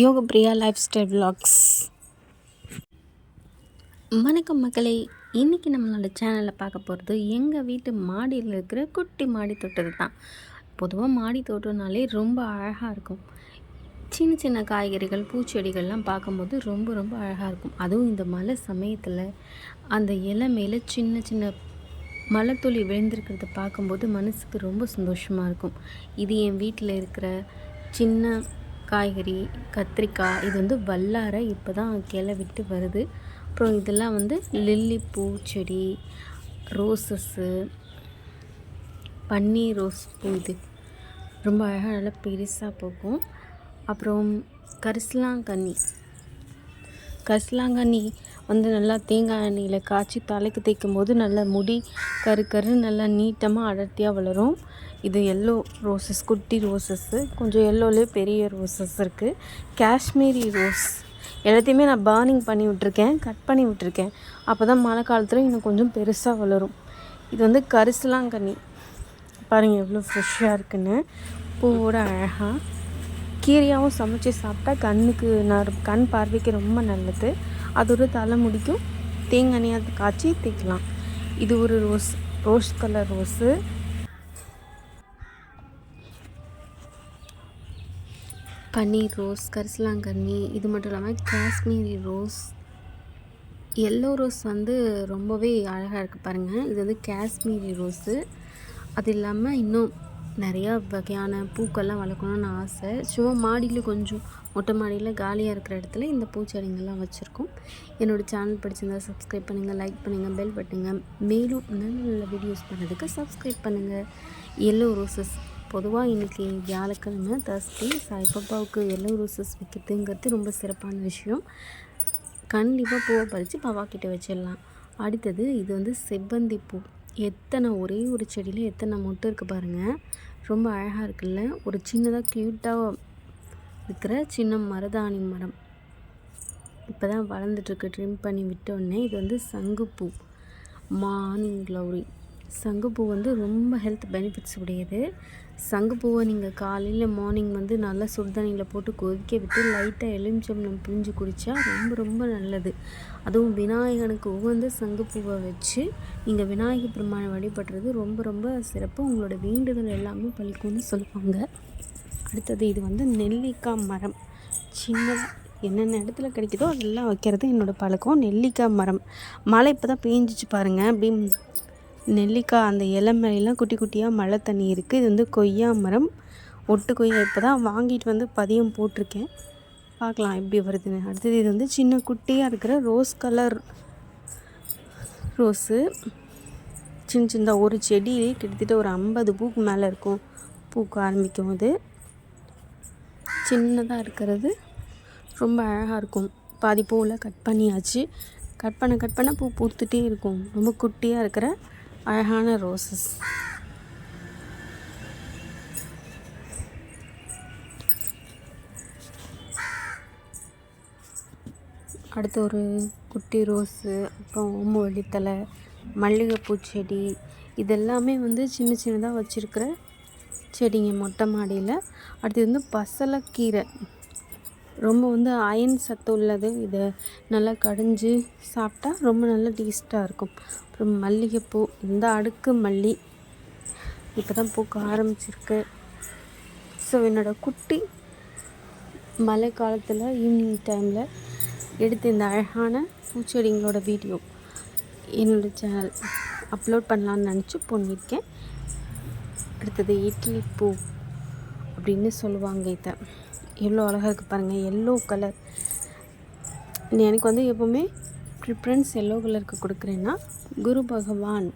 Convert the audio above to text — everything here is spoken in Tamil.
யோக பிரியா லைஃப் ஸ்டைல் விலாக்ஸ் வணக்கம் மக்களே. இன்றைக்கி நம்மளோட சேனலில் பார்க்க போகிறது எங்கள் வீட்டு மாடியில் இருக்கிற குட்டி மாடி தோட்டது தான். பொதுவாக மாடி தோட்டம்னாலே ரொம்ப அழகாக இருக்கும். சின்ன சின்ன காய்கறிகள் பூச்செடிகள்லாம் பார்க்கும்போது ரொம்ப ரொம்ப அழகாக இருக்கும். அதுவும் இந்த மழை சமயத்தில் அந்த இலை மேலே சின்ன சின்ன மலைத்துளி விழுந்திருக்கிறத பார்க்கும்போது மனசுக்கு ரொம்ப சந்தோஷமாக இருக்கும். இது என் வீட்டில் இருக்கிற சின்ன காய்கறி கத்திரிக்காய் இது வந்து வல்லாரை இப்போ தான் கிளை விட்டு வருது. அப்புறம் இதெல்லாம் வந்து லில்லி பூ செடி ரோசஸ்ஸு பன்னீர் ரோஸ் பூ இது. ரொம்ப அழகாக நல்லா பெருசாக பூக்கும் அப்புறம் கரிசலாங்கண்ணி. கரிசலாங்கண்ணி வந்து நல்லா தேங்காய் எண்ணெயில் காய்ச்சி தலைக்கு தேய்க்கும் போது நல்லா முடி கரு கரு நல்லா நீட்டமாக அடர்த்தியாக வளரும். இது எல்லோ ரோசஸ் குட்டி ரோசஸ்ஸு கொஞ்சம் எல்லோலே பெரிய ரோசஸ் இருக்குது காஷ்மீரி ரோஸ் எல்லாத்தையுமே நான் பேர்னிங் பண்ணி விட்டுருக்கேன் கட் பண்ணி விட்டுருக்கேன். அப்போ தான் மழை காலத்தில் இன்னும் கொஞ்சம் பெருசாக வளரும். இது வந்து கரிசலாங்கண்ணி. பாருங்கள் எவ்வளோ ஃப்ரெஷ்ஷாக இருக்குன்னு. பூவோட அழகாக கீரையாகவும் சமைச்சு சாப்பிட்டா கண்ணுக்கு நர் கண் பார்வைக்கு ரொம்ப நல்லது. அது ஒரு தலைமுடிக்கும். தேங்காய் காய்ச்சி தேய்க்கலாம். இது ஒரு ரோஸ் ரோஸ் கலர் ரோஸு. பன்னீர் ரோஸ் கரிசலாங்கண்ணி இது மட்டும் இல்லாமல் காஷ்மீரி ரோஸ். எல்லோ ரோஸ் வந்து ரொம்பவே அழகாக இருக்குது பாருங்கள் இது வந்து காஷ்மீரி ரோஸு. அது இல்லாமல் இன்னும் நிறையா வகையான பூக்கள்லாம் வளர்க்கணுன்னு ஆசை. சும்மா மாடியில் கொஞ்சம் மொட்டை மாடியில் காலியாக இருக்கிற இடத்துல இந்த பூச்செடிங்கள்லாம் வச்சுருக்கோம். என்னோடய சேனல் பிடிச்சிருந்தா சப்ஸ்கிரைப் பண்ணுங்கள் லைக் பண்ணுங்கள் பெல் பட்டுங்க மேலும் நல்ல நல்ல வீடியோஸ் பண்ணுறதுக்கு சப்ஸ்கிரைப் பண்ணுங்கள் எல்லோ ரோசஸ் பொதுவாக இன்றைக்கி வியாழக்கிழமை தர்ஸ்டே சாய்பாபாவுக்கு எல்லோ ரோசஸ் வைக்கிறதுங்கிறது ரொம்ப சிறப்பான விஷயம். கண்டிப்பாக பூவை பறித்து பாபா வச்சிடலாம். அடுத்தது இது வந்து செவ்வந்தி பூ. எத்தனை ஒரே ஒரு செடியில் எத்தனை மொட்டு இருக்குது பாருங்கள் ரொம்ப அழகாக இருக்குல்ல? ஒரு சின்னதாக க்யூட்டாக இருக்கிற சின்ன மருதாணி மரம். இப்போ தான் வளர்ந்துட்டுருக்கு. ட்ரிம் பண்ணி விட்டோடனே இது வந்து சங்குப்பூ. மார்னிங் க்ளௌரி சங்குப்பூ வந்து ரொம்ப ஹெல்த் பெனிஃபிட்ஸ் உடையது. சங்குப்பூவை நீங்கள் காலையில் மார்னிங் வந்து நல்லா சுடுதண்ணியில் போட்டு கொதிக்க விட்டு லைட்டாக எலுமிச்சம்பளம் பிழிஞ்சு குடித்தா ரொம்ப ரொம்ப நல்லது. அதுவும் விநாயகனுக்கு உகந்த சங்குப்பூவை வச்சு நீங்கள் விநாயகர் பெருமானை வழிபடுறது ரொம்ப ரொம்ப சிறப்பு. உங்களோட வேண்டுதல் எல்லாமே பழிக்கும்னு சொல்லுவாங்க. அடுத்தது இது வந்து நெல்லிக்காய் மரம். சின்னதாக என்னென்ன இடத்துல கிடைக்குதோ அதெல்லாம் வைக்கிறது என்னோடய பழக்கம். நெல்லிக்காய் மரம். மழை இப்போ தான் பேஞ்சிச்சு பாருங்கள் அப்படி நெல்லிக்காய் அந்த இலை மேலாம் குட்டி குட்டியாக மழை தண்ணி இருக்குது இது வந்து கொய்யா மரம். ஒட்டு கொய்யா இப்போ தான் வாங்கிட்டு வந்து பதியம் போட்டிருக்கேன். பார்க்கலாம் எப்படி வருதுன்னு. அடுத்தது இது வந்து சின்ன குட்டியாக இருக்கிற ரோஸ் கலர் ரோஸு. சின்ன சின்னதாக ஒரு செடி கிட்டத்தட்ட ஒரு ஐம்பது பூக்கு மேலே இருக்கும் பூக்க ஆரம்பிக்கும் அது. சின்னதாக இருக்கிறது. ரொம்ப அழகாக இருக்கும். பாதி பூவில் கட் பண்ணியாச்சு. கட் பண்ண கட் பண்ண பூ பூத்துட்டே இருக்கும். ரொம்ப குட்டியாக இருக்கிற அழகான ரோசஸ். அடுத்து ஒரு குட்டி ரோஸு அப்புறம் ஓம வள்ளித்தலை மல்லிகைப்பூ செடி. இதெல்லாமே வந்து சின்ன சின்னதாக வச்சுருக்கிற செடிங்க மொட்டை மாடியில். அடுத்து வந்து பசலைக்கீரை. ரொம்ப வந்து அயன் சத்து உள்ளது. இதை நல்லா கடைஞ்சி சாப்பிட்டா ரொம்ப நல்ல டேஸ்ட்டாக இருக்கும். அப்புறம் மல்லிகைப்பூ இந்த அடுக்கு மல்லி. இப்போ தான் பூக்க ஆரம்பிச்சிருக்கு. ஸோ என்னோடய குட்டி மழை காலத்தில் ஈவினிங் டைமில் எடுத்த இந்த அழகான பூச்செடிங்களோட வீடியோ என்னோடய சேனல் அப்லோட் பண்ணலான்னு நினச்சி பண்ணியிருக்கேன் அடுத்தது இட்லி பூ அப்படின்னு சொல்லுவாங்க இதை. எவ்வளோ அழகாக இருக்குது பாருங்கள் எல்லோ கலர் எனக்கு வந்து எப்போவுமே ப்ரிஃபரன்ஸ் எல்லோ கலருக்கு கொடுக்குறேன்னா குரு பகவான்.